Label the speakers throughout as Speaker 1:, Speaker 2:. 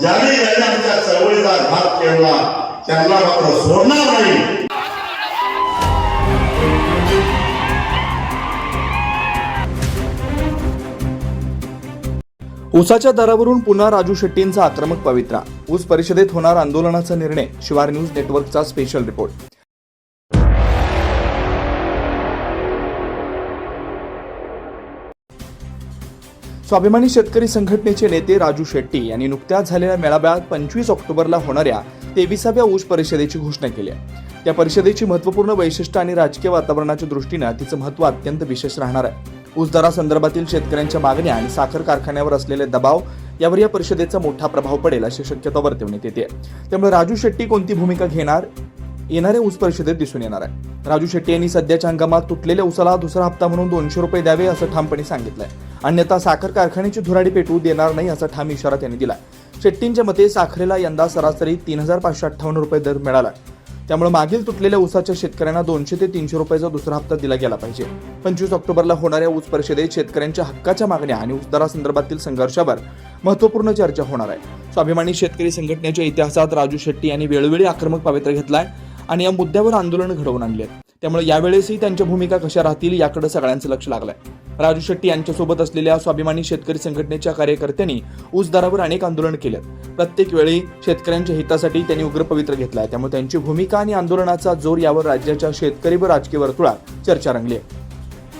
Speaker 1: ज्यांनी ज्याने चळवळीचा घात केला त्यांना मात्र सोडणार नाही.
Speaker 2: ऊसाच्या दरावरून पुन्हा राजू शेट्टींचा आक्रमक पवित्रा. ऊस परिषदेत होणार आंदोलनाचा निर्णय शिवार न्यूज नेटवर्कचा स्पेशल रिपोर्ट स्वाभिमानी शेतकरी संघटनेचे नेते राजू शेट्टी यांनी नुकत्याच झालेल्या मेळाव्यात पंचवीस ऑक्टोबरला होणाऱ्या तेविसाव्या ऊस परिषदेची घोषणा केली आहे. त्या परिषदेची महत्त्वपूर्ण वैशिष्ट्य आणि राजकीय वातावरणाच्या दृष्टीनं तिचं महत्त्व अत्यंत विशेष राहणार आहे. ऊस दरासंदर्भातील शेतकऱ्यांच्या मागण्या आणि साखर कारखान्यावर असलेले दबाव यावर या परिषदेचा मोठा प्रभाव पडेल अशी शक्यता वर्तवण्यात येते. त्यामुळे राजू शेट्टी कोणती भूमिका घेणार? येणाऱ्या ऊस परिषदेत दिसून येणार आहे. राजू शेट्टी यांनी सध्याच्या हंगामात तुटलेल्या ऊसाला दुसरा हप्ता म्हणून दोनशे रुपये द्यावे असं ठामपणे आहे अन्यथा साखर कारखान्याची धुराडी पेटवू देणार नाही असा ठाम इशारा त्यांनी दिला शेट्टींच्या मते साखरेला यंदा सरासरी तीन हजार पाचशे अठ्ठावन्न रुपये दर मिळाला. त्यामुळे मागील तुटलेल्या ऊसाच्या शेतकऱ्यांना दोनशे ते तीनशे रुपयाचा दुसरा हप्ता दिला गेला पाहिजे. पंचवीस ऑक्टोबरला होणाऱ्या ऊस परिषदेत शेतकऱ्यांच्या हक्काच्या मागण्या आणि ऊस दरासंदर्भातील संघर्षावर महत्त्वपूर्ण चर्चा होणार आहे. स्वाभिमानी शेतकरी संघटनेच्या इतिहासात राजू शेट्टी यांनी वेळोवेळी आक्रमक पवित्रा घेतलाय आणि या मुद्द्यावर आंदोलन घडवून आणले त्यामुळे यावेळेसही त्यांच्या भूमिका कशा राहतील याकडे सगळ्यांचं लक्ष लागलंय. राजू शेट्टी यांच्यासोबत असलेल्या स्वाभिमानी शेतकरी संघटनेच्या कार्यकर्त्यांनी ऊस दरावर अनेक आंदोलन केलं. प्रत्येक वेळी शेतकऱ्यांच्या हितासाठी त्यांनी उग्र पवित्र घेतलाय. त्यामुळे त्यांची भूमिका आणि आंदोलनाचा जोर यावर राज्याच्या शेतकरी व राजकीय वर्तुळात चर्चा रंगली आहे.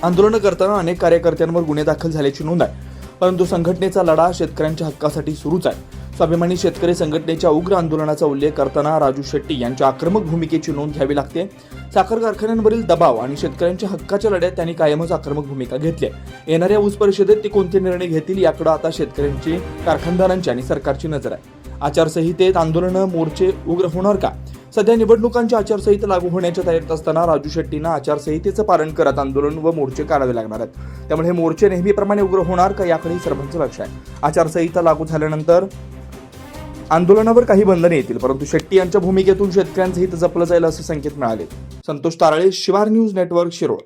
Speaker 2: आंदोलनं करताना अनेक कार्यकर्त्यांवर गुन्हे दाखल झाल्याची नोंद आहे. परंतु संघटनेचा लढा शेतकऱ्यांच्या हक्कासाठी सुरूच आहे. स्वाभिमानी शेतकरी संघटनेच्या उग्र आंदोलनाचा उल्लेख करताना राजू शेट्टी यांच्या आक्रमक भूमिकेची नोंद घ्यावी लागते. साखर कारखान्यांवरील दबाव आणि शेतकऱ्यांच्या हक्काच्या लढ्यात त्यांनी कायमच आक्रमक भूमिका घेतली आहे. येणाऱ्या ऊस परिषदेत ते कोणते निर्णय घेतील याकडे आता शेतकऱ्यांची कारखानदारांची आणि सरकारची नजर आहे. आचारसंहितेत आंदोलनं मोर्चे उग्र होणार का? सध्या निवडणुकांची आचारसंहिता लागू होण्याच्या तयारीत असताना राजू शेट्टींना आचारसंहितेचं पालन करत आंदोलन व मोर्चे काढावे लागणार आहेत. त्यामुळे हे मोर्चे नेहमीप्रमाणे उग्र होणार का याकडे सर्वांचं लक्ष आहे. आचारसंहिता लागू झाल्यानंतर आंदोलनावर काही बंधने येतील परंतु शेट्टी यांच्या भूमिकेतून शेतकऱ्यांचं हित जपलं जाईल असे संकेत मिळाले. संतोष तारळे शिवार न्यूज नेटवर्क शिरोळ.